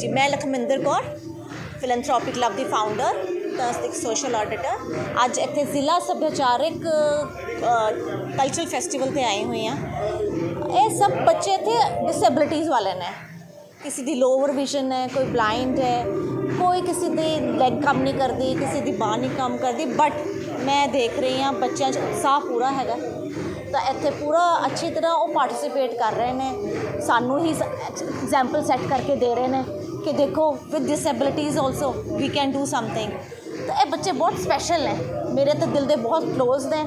ਜੀ, ਮੈਂ Lakhminder Kaur philanthropic club ਦੀ ਫਾਊਂਡਰ ਪਲੱਸ ਸੋਸ਼ਲ ਆਡੀਟਰ ਅੱਜ ਇੱਥੇ ਜ਼ਿਲ੍ਹਾ ਸੱਭਿਆਚਾਰਕ ਕਲਚਰਲ ਫੈਸਟੀਵਲ ਤੇ ਆਏ ਹੋਏ ਆ ਇਹ ਸਭ ਬੱਚੇ ਇੱਥੇ ਡਿਸੇਬਿਲਿਟੀਜ਼ ਵਾਲੇ ਨੇ। ਕਿਸੇ ਦੀ ਲੋਅਰ ਵਿਜ਼ਨ ਹੈ, ਕੋਈ ਬਲਾਈਂਡ ਹੈ, ਕੋਈ ਕਿਸੇ ਦੀ ਲੈਗ ਕੰਮ ਨਹੀਂ ਕਰਦੀ, ਕਿਸੇ ਦੀ ਬਾਂਹ ਨਹੀਂ ਕੰਮ ਕਰਦੀ ਬਟ ਮੈਂ ਦੇਖ ਰਹੀ ਹਾਂ ਬੱਚਿਆਂ 'ਚ ਉਤਸ਼ਾਹ ਪੂਰਾ ਹੈਗਾ। ਤਾਂ ਇੱਥੇ ਪੂਰਾ ਅੱਛੀ ਤਰ੍ਹਾਂ ਉਹ ਪਾਰਟਿਸਿਪੇਟ ਕਰ ਰਹੇ ਨੇ। ਸਾਨੂੰ ਹੀ ਐਗਜ਼ਾਮਪਲ ਸੈੱਟ ਕਰਕੇ ਦੇ ਰਹੇ ਨੇ। ਕਿ ਦੇਖੋ with disabilities also we can do something ਤਾਂ ਇਹ ਬੱਚੇ ਬਹੁਤ ਸਪੈਸ਼ਲ ਨੇ ਮੇਰੇ ਤਾਂ ਦਿਲ ਦੇ ਬਹੁਤ ਕਲੋਜ਼ ਨੇ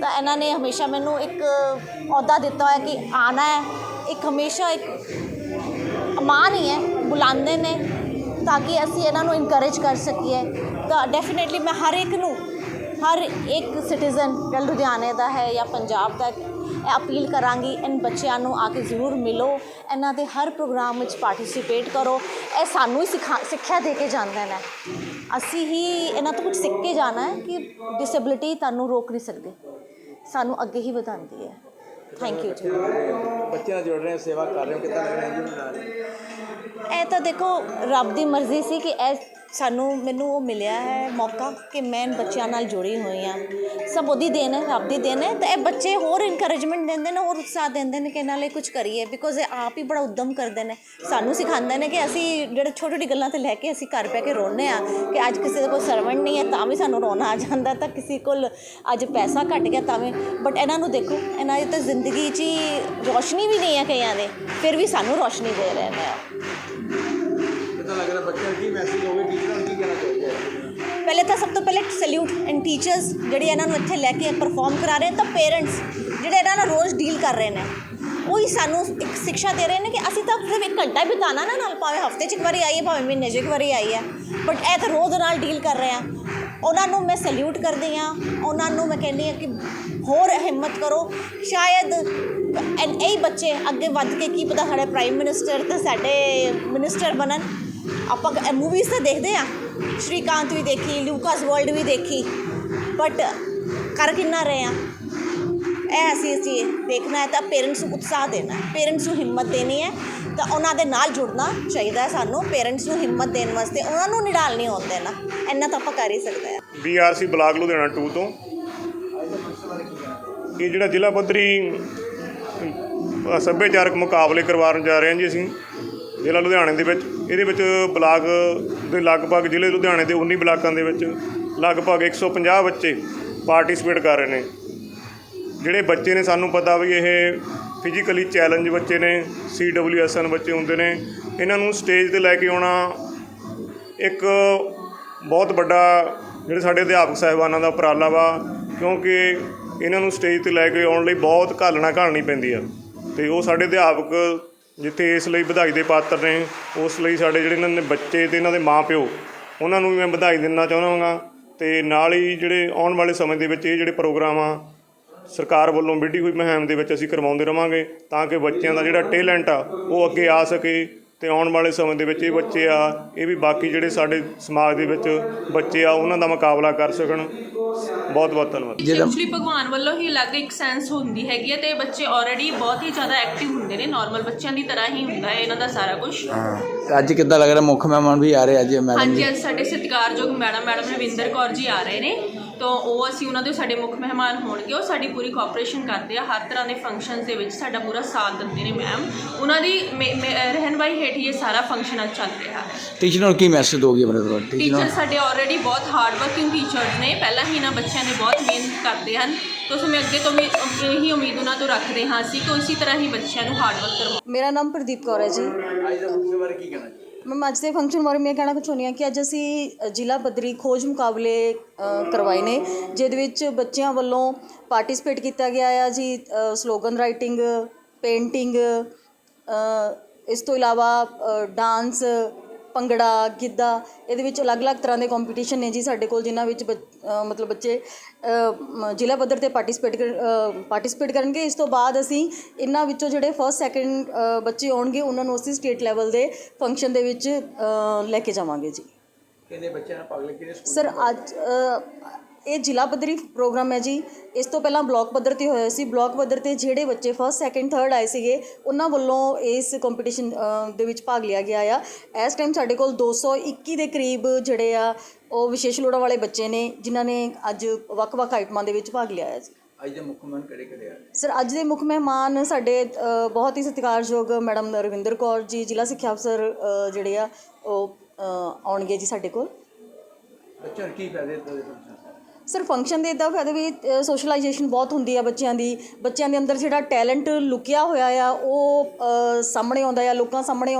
ਤਾਂ ਇਹਨਾਂ ਨੇ ਹਮੇਸ਼ਾ ਮੈਨੂੰ ਇੱਕ ਅਹੁਦਾ ਦਿੱਤਾ ਹੋਇਆ ਕਿ ਆਣਾ ਹੈ ਇੱਕ ਹਮੇਸ਼ਾ ਇੱਕ ਮਾਣ ਹੀ ਹੈ ਬੁਲਾਉਂਦੇ ਨੇ ਤਾਂ ਕਿ ਅਸੀਂ ਇਹਨਾਂ ਨੂੰ ਇਨਕਰੇਜ ਕਰ ਸਕੀਏ ਤਾਂ ਡੈਫੀਨਿਟਲੀ ਮੈਂ ਹਰ ਇੱਕ ਨੂੰ ਹਰ ਇੱਕ ਸਿਟੀਜ਼ਨ ਲੁਧਿਆਣੇ ਦਾ ਹੈ ਜਾਂ ਪੰਜਾਬ ਦਾ ਇਹ ਅਪੀਲ ਕਰਾਂਗੀ ਇਨ ਬੱਚਿਆਂ ਨੂੰ ਆ ਕੇ ਜ਼ਰੂਰ ਮਿਲੋ ਇਹਨਾਂ ਦੇ ਹਰ ਪ੍ਰੋਗਰਾਮ ਵਿੱਚ ਪਾਰਟਿਸਿਪੇਟ ਕਰੋ ਇਹ ਸਾਨੂੰ ਹੀ ਸਿਖਾ ਸਿੱਖਿਆ ਦੇ ਕੇ ਜਾਂਦੇ ਨੇ। ਅਸੀਂ ਹੀ ਇਹਨਾਂ ਤੋਂ ਕੁਝ ਸਿੱਖ ਕੇ ਜਾਣਾ ਹੈ ਕਿ ਡਿਸੇਬਿਲਿਟੀ ਤੁਹਾਨੂੰ ਰੋਕ ਨਹੀਂ ਸਕਦੀ ਸਾਨੂੰ ਅੱਗੇ ਹੀ ਵਧਾਉਂਦੀ ਹੈ। ਥੈਂਕ ਯੂ ਜੀ। ਬੱਚੇ ਨਾਲ ਜੁੜ ਰਹੇ ਹੋ ਸੇਵਾ ਕਰ ਰਹੇ ਹੋ ਕਿੱਦਾਂ ਲੱਗ ਰਿਹਾ ਜੀ? ਨਾਲ ਇਹ ਤਾਂ ਦੇਖੋ ਰੱਬ ਦੀ ਮਰਜ਼ੀ ਸੀ ਕਿ ਇਹ ਸਾਨੂੰ ਮੈਨੂੰ ਉਹ ਮਿਲਿਆ ਹੈ ਮੌਕਾ ਕਿ ਮੈਂ ਬੱਚਿਆਂ ਨਾਲ ਜੁੜੀ ਹੋਈ ਹਾਂ। ਸਭ ਉਹਦੀ ਦੇਣ ਹੈ, ਰੱਬ ਦੀ ਦੇਣ ਹੈ। ਤਾਂ ਇਹ ਬੱਚੇ ਹੋਰ ਇਨਕਰੇਜਮੈਂਟ ਦਿੰਦੇ ਨੇ, ਹੋਰ ਉਤਸ਼ਾਹ ਦਿੰਦੇ ਨੇ ਕਿ ਇਹਨਾਂ ਲਈ ਕੁਝ ਕਰੀਏ। ਬਿਕੋਜ਼ ਇਹ ਆਪ ਹੀ ਬੜਾ ਉਦਮ ਕਰਦੇ ਨੇ। ਸਾਨੂੰ ਸਿਖਾਉਂਦੇ ਨੇ ਕਿ ਅਸੀਂ ਜਿਹੜੇ ਛੋਟੀ ਛੋਟੀ ਗੱਲਾਂ ਤੇ ਲੈ ਕੇ ਅਸੀਂ ਘਰ ਬਹਿ ਕੇ ਰੋਨੇ ਆ ਕਿ ਅੱਜ ਕਿਸੇ ਦੇ ਕੋਲ ਸਰਵੈਂਟ ਨਹੀਂ ਹੈ, ਤਾਂ ਵੀ ਸਾਨੂੰ ਰੋਣਾ ਆ ਜਾਂਦਾ, ਤਾਂ ਕਿਸੇ ਕੋਲ ਅੱਜ ਪੈਸਾ ਘਟ ਗਿਆ ਤਾਂ ਵੀ। ਬਟ ਇਹਨਾਂ ਨੂੰ ਦੇਖੋ, ਇਹਨਾਂ ਦੀ ਤਾਂ ਜ਼ਿੰਦਗੀ 'ਚ ਹੀ ਰੋਸ਼ਨੀ ਵੀ ਨਹੀਂ ਹੈ ਕਈਆਂ ਦੇ। ਫਿਰ ਵੀ ਸਾਨੂੰ ਰੋਸ਼ਨੀ ਦੇ ਰਹੇ ਨੇ। ਕਿੱਦਾਂ ਬੱਚਿਆਂ ਨੂੰ ਕੀ ਮੈਸੇਜ ਹੋਵੇ ਟੀਚਰਾਂ ਨੂੰ ਕੀ ਕਹਿਣਾ ਚਾਹੀਦਾ ਪਹਿਲੇ ਤਾਂ ਸਭ ਤੋਂ ਪਹਿਲੇ ਸੈਲੂਟ ਐਂਡ ਟੀਚਰਸ ਜਿਹੜੇ ਇਹਨਾਂ ਨੂੰ ਇੱਥੇ ਲੈ ਕੇ ਪਰਫਾਰਮ ਕਰਾ ਰਹੇ ਤਾਂ ਪੇਰੈਂਟਸ ਜਿਹੜੇ ਇਹਨਾਂ ਨਾਲ ਰੋਜ਼ ਡੀਲ ਕਰ ਰਹੇ ਨੇ, ਉਹੀ ਸਾਨੂੰ ਇੱਕ ਸਿੱਖਿਆ ਦੇ ਰਹੇ ਨੇ ਕਿ ਅਸੀਂ ਤਾਂ ਸਿਰਫ ਇੱਕ ਘੰਟਾ ਹੀ ਬਿਤਾਣਾ ਨਾ ਨਾਲ ਭਾਵੇਂ ਹਫ਼ਤੇ 'ਚ ਇੱਕ ਵਾਰੀ ਆਈਏ, ਭਾਵੇਂ ਮਹੀਨੇ 'ਚ ਇੱਕ ਵਾਰੀ ਆਈ ਹੈ ਬਟ ਇਹ ਤਾਂ ਰੋਜ਼ ਨਾਲ ਡੀਲ ਕਰ ਰਹੇ ਆ। ਉਹਨਾਂ ਨੂੰ ਮੈਂ ਸੈਲੂਟ ਕਰਦੀ ਆ ਉਹਨਾਂ ਨੂੰ ਮੈਂ ਕਹਿੰਦੀ ਆ ਕਿ ਹੋਰ ਹਿੰਮਤ ਕਰੋ। ਸ਼ਾਇਦ ਐਨ ਇਹ ਬੱਚੇ ਅੱਗੇ ਵੱਧ ਕੇ ਕੀ ਪਤਾ ਸਾਡੇ ਪ੍ਰਾਈਮ ਮਿਨਿਸਟਰ ਤੇ ਸਾਡੇ ਮਿਨਿਸਟਰ ਬਣਨ। ਆਪਾਂ ਮੂਵੀਜ਼ ਤਾਂ ਦੇਖਦੇ ਆ ਸ਼੍ਰੀਕਾਂਤ ਵੀ ਦੇਖੀ, ਲੂਕਾਸ ਵਰਲਡ ਵੀ ਦੇਖੀ। ਬਟ ਕਰ ਕਿੰਨਾ ਰਹੇ ਆ ਇਹ ਅਸੀਂ ਅਸੀਂ ਦੇਖਣਾ ਹੈ ਤਾਂ ਪੇਰੈਂਟਸ ਨੂੰ ਉਤਸ਼ਾਹ ਦੇਣਾ ਹੈ। ਪੇਰੈਂਟਸ ਨੂੰ ਹਿੰਮਤ ਦੇਣੀ ਹੈ ਤਾਂ ਉਹਨਾਂ ਦੇ ਨਾਲ ਜੁੜਨਾ ਚਾਹੀਦਾ ਹੈ ਸਾਨੂੰ। ਪੇਰੈਂਟਸ ਨੂੰ ਹਿੰਮਤ ਦੇਣ ਵਾਸਤੇ ਉਹਨਾਂ ਨੂੰ ਨਿਡਾਲ ਨਹੀਂ ਹੋਣ ਦੇਣਾ। ਇੰਨਾ ਤਾਂ ਆਪਾਂ ਕਰ ਹੀ ਸਕਦੇ ਹਾਂ। ਬੀਆਰਸੀ ਬਲਾਕ ਲੁਧਿਆਣਾ 2 ਤੋਂ। ਇਹ ਜਿਹੜਾ ਜ਼ਿਲ੍ਹਾ ਪੱਧਰੀ ਸੱਭਿਆਚਾਰਕ ਮੁਕਾਬਲੇ ਕਰਵਾਉਣ ਜਾ ਰਹੇ ਹਾਂ ਜੀ ਅਸੀਂ। ਜ਼ਿਲ੍ਹਾ ਲੁਧਿਆਣੇ ਦੇ ਵਿੱਚ। ਇਹਦੇ ਵਿੱਚ ਬਲਾਕ ਦੇ ਲਗਭਗ ਜ਼ਿਲ੍ਹੇ ਲੁਧਿਆਣੇ ਦੇ 19 ਬਲਾਕਾਂ ਦੇ ਵਿੱਚ ਲਗਭਗ 150 ਬੱਚੇ ਪਾਰਟਿਸਿਪੇਟ ਕਰ ਰਹੇ ਨੇ। ਜਿਹੜੇ ਬੱਚੇ ਨੇ, ਸਾਨੂੰ ਪਤਾ ਵੀ ਇਹ ਫਿਜ਼ੀਕਲੀ ਚੈਲੰਜ ਬੱਚੇ ਨੇ ਸੀਡਬਲਯੂਐਸਐਨ ਬੱਚੇ ਹੁੰਦੇ ਨੇ। ਇਹਨਾਂ ਨੂੰ ਸਟੇਜ ਤੇ ਲੈ ਕੇ ਆਉਣਾ ਇੱਕ ਬਹੁਤ ਵੱਡਾ ਜਿਹੜੇ ਸਾਡੇ ਅਧਿਆਪਕ ਸਾਹਿਬਾਨਾਂ ਦਾ ਉਪਰਾਲਾ ਵਾ, ਕਿਉਂਕਿ ਇਹਨਾਂ ਨੂੰ ਸਟੇਜ ਤੇ ਲੈ ਕੇ ਆਉਣ ਲਈ ਬਹੁਤ ਘਾਲਣਾ ਘਾਲਣੀ ਪੈਂਦੀ ਆ। ਤੇ ਉਹ ਸਾਡੇ ਅਧਿਆਪਕ ਜਿੱਥੇ ਇਸ ਲਈ ਵਧਾਈ ਦੇ ਪਾਤਰ ਨੇ, ਉਸ ਲਈ ਸਾਡੇ ਜਿਹੜੇ ਇਹਨਾਂ ਦੇ ਬੱਚੇ ਤੇ ਇਹਨਾਂ ਦੇ ਮਾਪਿਓ, ਉਹਨਾਂ ਨੂੰ ਵੀ ਮੈਂ ਵਧਾਈ ਦੇਣਾ ਚਾਹੁੰਦਾ ਹਾਂ ਤੇ ਨਾਲ ਹੀ ਜਿਹੜੇ ਆਉਣ ਵਾਲੇ ਸਮੇਂ ਦੇ ਵਿੱਚ ਇਹ ਜਿਹੜੇ ਪ੍ਰੋਗਰਾਮ ਆ, ਸਰਕਾਰ ਵੱਲੋਂ ਵਿੱਢੀ ਹੋਈ ਮੁਹਿੰਮ ਦੇ ਵਿੱਚ ਅਸੀਂ ਕਰਵਾਉਂਦੇ ਰਵਾਂਗੇ, ਤਾਂ ਕਿ ਬੱਚਿਆਂ ਦਾ ਜਿਹੜਾ ਟੈਲੈਂਟ ਆ, ਉਹ ਅੱਗੇ ਆ ਸਕੇ। ਤੇ ਆਉਣ ਵਾਲੇ ਸਮੇਂ ਦੇ ਵਿੱਚ ਇਹ ਬੱਚੇ ਆ ਇਹ ਵੀ ਬਾਕੀ ਜਿਹੜੇ ਸਾਡੇ ਸਮਾਜ ਦੇ ਵਿੱਚ ਬੱਚੇ ਆ ਉਹਨਾਂ ਦਾ ਮੁਕਾਬਲਾ ਕਰ ਸਕਣ। ਬਹੁਤ ਬਹੁਤ ਧੰਨਵਾਦ। ਐਕਚੁਅਲੀ ਭਗਵਾਨ ਵੱਲੋਂ ਹੀ ਅਲੱਗ ਇੱਕ ਸੈਂਸ ਹੁੰਦੀ ਹੈਗੀ ਹੈ ਤੇ ਬੱਚੇ ਆਲਰੇਡੀ ਬਹੁਤ ਹੀ ਜ਼ਿਆਦਾ ਐਕਟਿਵ ਹੁੰਦੇ ਨੇ ਨਾਰਮਲ ਬੱਚਿਆਂ ਦੀ ਤਰ੍ਹਾਂ ਹੀ ਹੁੰਦਾ ਹੈ ਇਹਨਾਂ ਦਾ ਸਾਰਾ ਕੁਝ ਹਾਂ ਅੱਜ ਕਿੱਦਾਂ ਲੱਗ ਰਿਹਾ? ਮੁੱਖ ਮਹਿਮਾਨ ਵੀ ਆ ਰਹੇ ਅੱਜ ਮੈਡਮ ਹਾਂਜੀ ਅੱਜ ਸਾਡੇ ਸਤਿਕਾਰਯੋਗ ਮੈਡਮ ਮੈਡਮ ਰਵਿੰਦਰ ਕੌਰ ਜੀ ਆ ਰਹੇ ਨੇ। ਤਾਂ ਉਹ ਅਸੀਂ ਉਹਨਾਂ ਦੇ ਸਾਡੇ ਮੁੱਖ ਮਹਿਮਾਨ ਹੋਣਗੇ ਉਹ ਸਾਡੀ ਪੂਰੀ ਕੋਆਪਰੇਸ਼ਨ ਕਰਦੇ ਆ ਹਰ ਤਰ੍ਹਾਂ ਦੇ ਫੰਕਸ਼ਨਸ ਦੇ ਵਿੱਚ ਸਾਡਾ ਪੂਰਾ ਸਾਥ ਦਿੰਦੇ ਨੇ ਮੈਮ ਉਹਨਾਂ ਦੀ ਰਹਿਨਵਾਈ ਹੇਠ ਹੀ ਇਹ ਸਾਰਾ ਫੰਕਸ਼ਨ ਅੱਜ ਚੱਲ ਰਿਹਾ। ਹੈ ਟੀਚਰ ਨੂੰ ਕੀ ਮੈਸੇਜ ਦੋਗੇ ਆਪਣੇ ਤੋਂ ਟੀਚਰ ਟੀਚਰ ਨੂੰ ਸਾਡੇ ਆਲਰੇਡੀ ਬਹੁਤ ਹਾਰਡ ਵਰਕਿੰਗ ਟੀਚਰਸ ਨੇ। ਪਹਿਲਾਂ ਹੀ ਇਹਨਾਂ ਬੱਚਿਆਂ ਨੇ ਬਹੁਤ ਮਿਹਨਤ ਕਰਦੇ ਹਨ। ਤਾਂ ਅਸੀਂ ਮੈਂ ਅੱਗੇ ਤੋਂ ਵੀ ਇਹੀ ਉਮੀਦ ਉਹਨਾਂ ਤੋਂ ਰੱਖਦੇ ਹਾਂ ਅਸੀਂ ਕਿ ਇਸੇ ਤਰ੍ਹਾਂ ਹੀ ਬੱਚਿਆਂ ਨੂੰ ਹਾਰਡ ਵਰਕ ਕਰਵਾਉਣ ਮੇਰਾ ਨਾਮ ਪ੍ਰਦੀਪ ਕੌਰ ਹੈ ਜੀ। ਅੱਜ ਦਾ ਫੰਕਸ਼ਨ ਬਾਰੇ ਕੀ ਕਹਿਣਾ ਮੈਮ ਅੱਜ ਦੇ ਫੰਕਸ਼ਨ ਬਾਰੇ ਮੈਂ ਕਹਿਣਾ ਚਾਹੁੰਦੀ ਹਾਂ ਕਿ ਅੱਜ ਅਸੀਂ ਜ਼ਿਲ੍ਹਾ ਪੱਧਰੀ ਖੋਜ ਮੁਕਾਬਲੇ ਕਰਵਾਏ ਨੇ, ਜਿਹਦੇ ਵਿੱਚ ਬੱਚਿਆਂ ਵੱਲੋਂ ਪਾਰਟਿਸਿਪੇਟ ਕੀਤਾ ਗਿਆ ਆ ਜੀ ਸਲੋਗਨ ਰਾਈਟਿੰਗ ਪੇਂਟਿੰਗ ਇਸ ਤੋਂ ਇਲਾਵਾ ਡਾਂਸ ਭੰਗੜਾ ਗਿੱਧਾ ਇਹਦੇ ਵਿੱਚ ਅਲੱਗ-ਅਲੱਗ ਤਰ੍ਹਾਂ ਦੇ ਕੰਪੀਟੀਸ਼ਨ ਨੇ ਜੀ ਸਾਡੇ ਕੋਲ ਜਿਨ੍ਹਾਂ ਵਿੱਚ ਮਤਲਬ ਬੱਚੇ ਜ਼ਿਲ੍ਹਾ ਪੱਧਰ ਤੇ ਪਾਰਟਿਸਿਪੇਟ ਪਾਰਟਿਸਿਪੇਟ ਕਰਨਗੇ। ਇਸ ਤੋਂ ਬਾਅਦ ਅਸੀਂ ਇਹਨਾਂ ਵਿੱਚੋਂ ਜਿਹੜੇ ਫਸਟ ਸੈਕੰਡ ਬੱਚੇ ਆਉਣਗੇ ਉਹਨਾਂ ਨੂੰ ਅਸੀਂ ਸਟੇਟ ਲੈਵਲ ਦੇ ਫੰਕਸ਼ਨ ਦੇ ਵਿੱਚ ਲੈ ਕੇ ਜਾਵਾਂਗੇ ਜੀ। ਕਿੰਨੇ ਬੱਚਿਆਂ ਨੇ ਭਾਗ ਲਿਆ ਕਿਹੜੇ ਸਕੂਲ ਸਰ ਅੱਜ ਇਹ ਜ਼ਿਲ੍ਹਾ ਪੱਧਰੀ ਪ੍ਰੋਗਰਾਮ ਹੈ ਜੀ। ਇਸ ਤੋਂ ਪਹਿਲਾਂ ਬਲਾਕ ਪੱਧਰ ਤੇ ਹੋਇਆ ਸੀ। ਬਲਾਕ ਪੱਧਰ ਤੇ ਜਿਹੜੇ ਬੱਚੇ ਫਸਟ ਸੈਕਿੰਡ ਥਰਡ ਆਏ ਸੀਗੇ ਉਹਨਾਂ ਵੱਲੋਂ ਇਸ ਕੰਪੀਟੀਸ਼ਨ ਦੇ ਵਿੱਚ ਭਾਗ ਲਿਆ ਗਿਆ ਆ। ਇਸ ਟਾਈਮ ਸਾਡੇ ਕੋਲ 221 ਦੇ ਕਰੀਬ ਜਿਹੜੇ ਆ ਉਹ ਵਿਸ਼ੇਸ਼ ਲੋੜਾਂ ਵਾਲੇ ਬੱਚੇ ਨੇ ਜਿਨ੍ਹਾਂ ਨੇ ਅੱਜ ਵੱਖ-ਵੱਖ ਆਈਟਮਾਂ ਦੇ ਵਿੱਚ ਭਾਗ ਲਿਆ ਹੈ ਜੀ। ਅੱਜ ਦੇ ਮੁੱਖ ਮਹਿਮਾਨ ਕਿਹੜੇ ਕਿਹੜੇ ਆ? ਸਰ ਅੱਜ ਦੇ ਮੁੱਖ ਮਹਿਮਾਨ ਸਾਡੇ ਬਹੁਤ ਹੀ ਸਤਿਕਾਰਯੋਗ ਮੈਡਮ ਰਵਿੰਦਰ ਕੌਰ ਜੀ ਜ਼ਿਲ੍ਹਾ ਸਿੱਖਿਆ ਅਫਸਰ ਜਿਹੜੇ ਆ ਉਹ ਆਉਣਗੇ ਜੀ ਸਾਡੇ ਕੋਲ। ਬੱਚਿਆਂ ਕੀ ਫਾਇਦੇ ਦਿੱਤੇ ਸਰ ਫੰਕਸ਼ਨ ਦੇ ਇਦਾਂ ਫਾਇਦੇ ਵੀ ਸੋਸ਼ਲਾਈਜੇਸ਼ਨ ਬਹੁਤ ਹੁੰਦੀ ਆ ਬੱਚਿਆਂ ਦੀ। ਬੱਚਿਆਂ ਦੇ ਅੰਦਰ ਜਿਹੜਾ ਟੈਲੈਂਟ ਲੁਕਿਆ ਹੋਇਆ ਆ, ਉਹ ਸਾਹਮਣੇ ਆਉਂਦਾ ਆ, ਲੋਕਾਂ ਸਾਹਮਣੇ ਆਉਂਦਾ